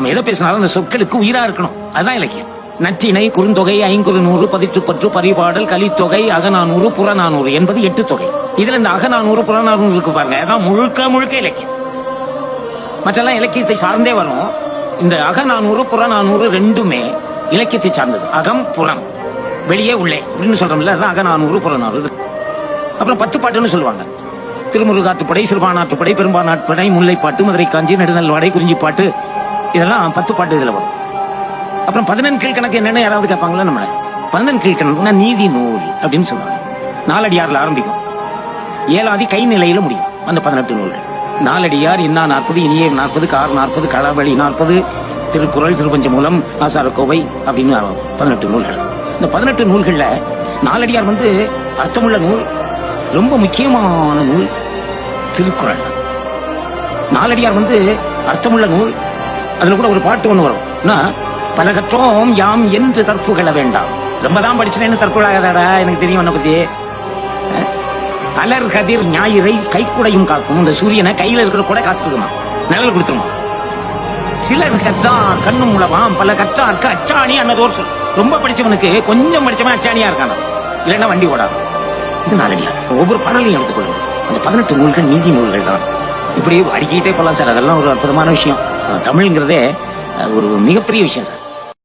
நம்ம எதை பேசினாலும் அந்த சொற்களுக்கு உயிரா இருக்கணும். அதுதான் இலக்கியம். நற்றிணை குறுந்தொகை ஐங்குறு நூறு பதிற்று பற்று பரிபாடல் கலித்தொகை அகநானூறு புறநானூறு என்பது எட்டு தொகை. இதுல இந்த அகநானூறு புறநானூறு இருக்கு பாருங்க. அதான் முழுக்க முழுக்க இலக்கியம். மற்றெல்லாம் இலக்கியத்தை சார்ந்தே வரும். இந்த அகநானூறு புறநானூறு ரெண்டுமே இலக்கியத்தை சார்ந்தது. அகம் புறம். வெளியே உள்ளே. அப்படின்னு சொல்றோம்ல அதான் அகநானூறு புறநானூறு. அப்புறம் பத்து பாட்டுன்னு சொல்லுவாங்க. திருமுருகாற்றுப்படை சிறுபானாற்றுப்படை பெரும்பானாற்றுப்படை முல்லைப்பாட்டு மதுரை காஞ்சி நெடுநல்வாடை குறிஞ்சிப்பாட்டு இதெல்லாம் பத்து பாட்டு இதில் வரும். அப்புறம் பதினெண் கீழ்கணக்கு என்னன்னு யாராவது கேட்பாங்களா நம்மளை? பதினெண் கீழ்கணக்குனா நீதி நூல் அப்படின்னு சொல்லுவாங்க. நாலடியாரில் ஆரம்பிக்கும். ஏழாதி கை நிலையில முடியும் அந்த பதினெட்டு நூல்கள். நாலடியார் இன்னா நாற்பது இனிய நாற்பது கார் நாற்பது களவழி நாற்பது திருக்குறள் சிறுபஞ்சமூலம் ஆசாரக்கோவை அப்படின்னு பதினெட்டு நூல்கள். இந்த பதினெட்டு நூல்களில் நாலடியார் வந்து அர்த்தமுள்ள நூல் ரொம்ப முக்கியமான நூல் திருக்குறள். நாலடியார் வந்து அர்த்தமுள்ள நூல் அதுல கூட ஒரு பாட்டு ஒண்ணு வரும். என்ன? பல கற்றோம் யாம் என்று தற்புகழ வேண்டாம். ரொம்ப தான் படிச்சேன்னு தற்புகழாதடா எனக்கு தெரியும் உன்னை பத்தி. அலர் கதிர் ஞாயிறை கைக்குடையும் காக்கும். இந்த சூரியனை கையில இருக்கிற கூட காத்துக்குமா நிழல் கொடுத்துருமா? சிலர் கற்றா கண்ணும் உளவாம் பல கற்றார்க்கு அச்சாணி அன்னதோர் சொல். ரொம்ப படிச்சவனுக்கு கொஞ்சம் படிச்சவன் அச்சாணியா இருக்கான? இல்லைன்னா வண்டி ஓடாது? இது நாலடியா ஒவ்வொரு பாடலையும் எடுத்துக்கொள்ளும் அந்த பதினெட்டு நூல்கள் நீதி நூல்கள் தான். இப்படி அடிக்கிட்டே போகலாம் சார். அதெல்லாம் ஒரு அற்புதமான விஷயம். தமிழ்ங்கிறதே ஒரு மிகப்பெரிய விஷயம் சார்.